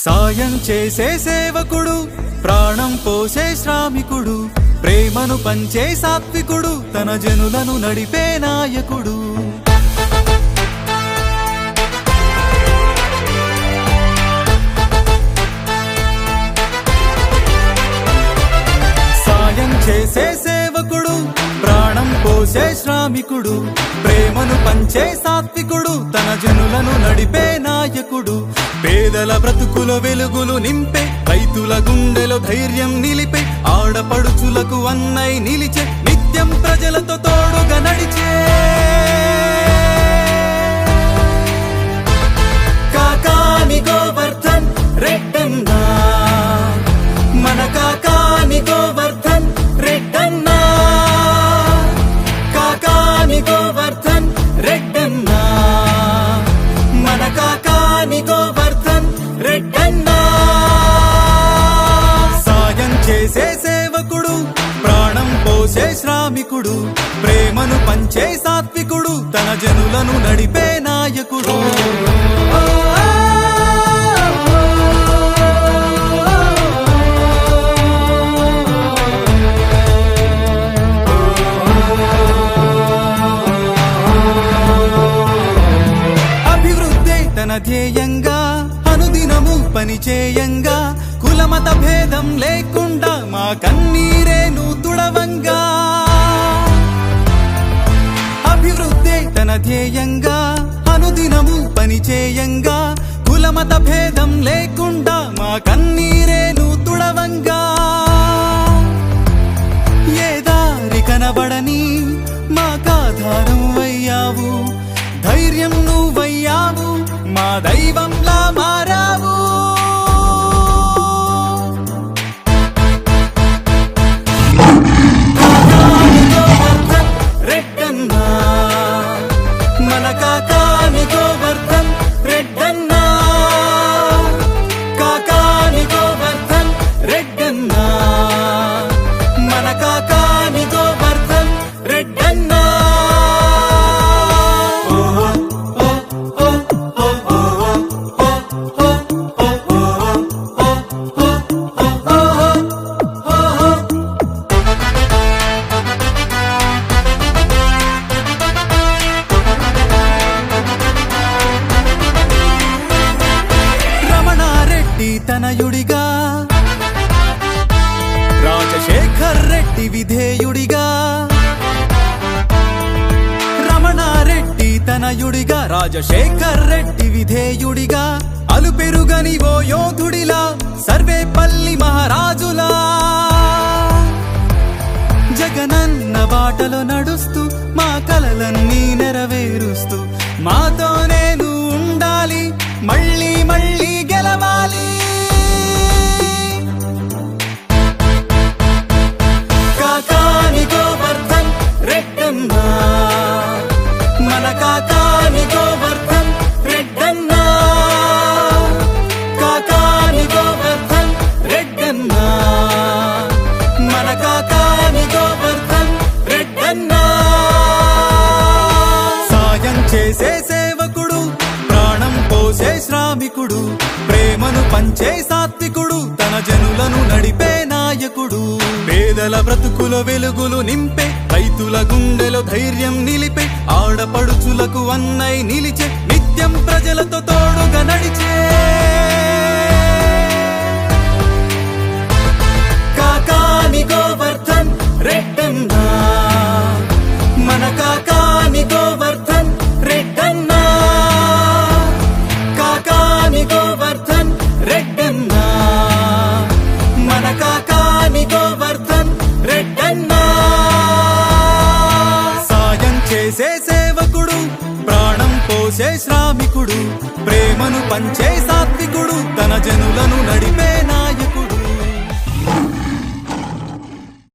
సాయం చేసే సేవకుడు ప్రాణం పోసే శ్రామికుడు ప్రేమను పంచే సాత్వికుడు తన జనులను నడిపే నాయకుడు. సాయం చేసే పోసే శ్రామికుడు ప్రేమను పంచే సాత్వికుడు తన జనులను నడిపే నాయకుడు. పేదల బ్రతుకుల వెలుగులు నింపే రైతుల గుండెలో ధైర్యం నిలిపే ఆడపడుచులకు అన్నై నిలిచే నిత్యం ప్రజలతో తోడుగా నడిచే నాయకుడు ప్రేమను పంచే సాత్వికుడు తన జనులను నడిపే నాయకుడు. తన ధ్యేయంగా అనుదినము పనిచేయంగా కులమత భేదం లేకుండా మా కన్నీరే తుడవంగా అభివృద్ధి ధ్యేయంగా అనుదినము పనిచేయంగా కులమత భేదం లేకుండా మా కన్నీరేను తుడవంగా ఏ దారి కనబడని మాకాధారం అయ్యావు ధైర్యం నువ్వయ్యావు మా దైవంలా మారావు మన రమణారెడ్డి రాజశేఖర్ రెడ్డి విధేయుడిగా. రమణారెడ్డి తనయుడిగా. రాజశేఖర్ రెడ్డి విధేయుడిగా. అలుపెరుగని ఓ యోధుడిలా. సర్వేపల్లి మహారాజులా. జగనన్న బాటలో నడుస్తూ మా కలలన్నీ నెరవేరుస్తూ మాతో తాని గోవర్ధన్ రెడ్డన్నా. సాయం చేసే సేవకుడు ప్రాణం పోసే శ్రామికుడు ప్రేమను పంచే సాత్వికుడు తన జనులను నడిపే నాయకుడు. పేదల బ్రతుకుల వెలుగులు నింపే రైతుల గుండెలో ధైర్యం నిలిపే ఆడపడుచులకు అన్నై నిలిచే నిత్యం ప్రజలతో తోడుగా నడిచే. కాకాని గోవర్ధన్ రెడ్డన్నా. సాయం చేసే సేవకుడు ప్రాణం పోసే శ్రామికుడు ప్రేమను పంచే సాత్వికుడు తన జనులను నడిపే నాయకుడు.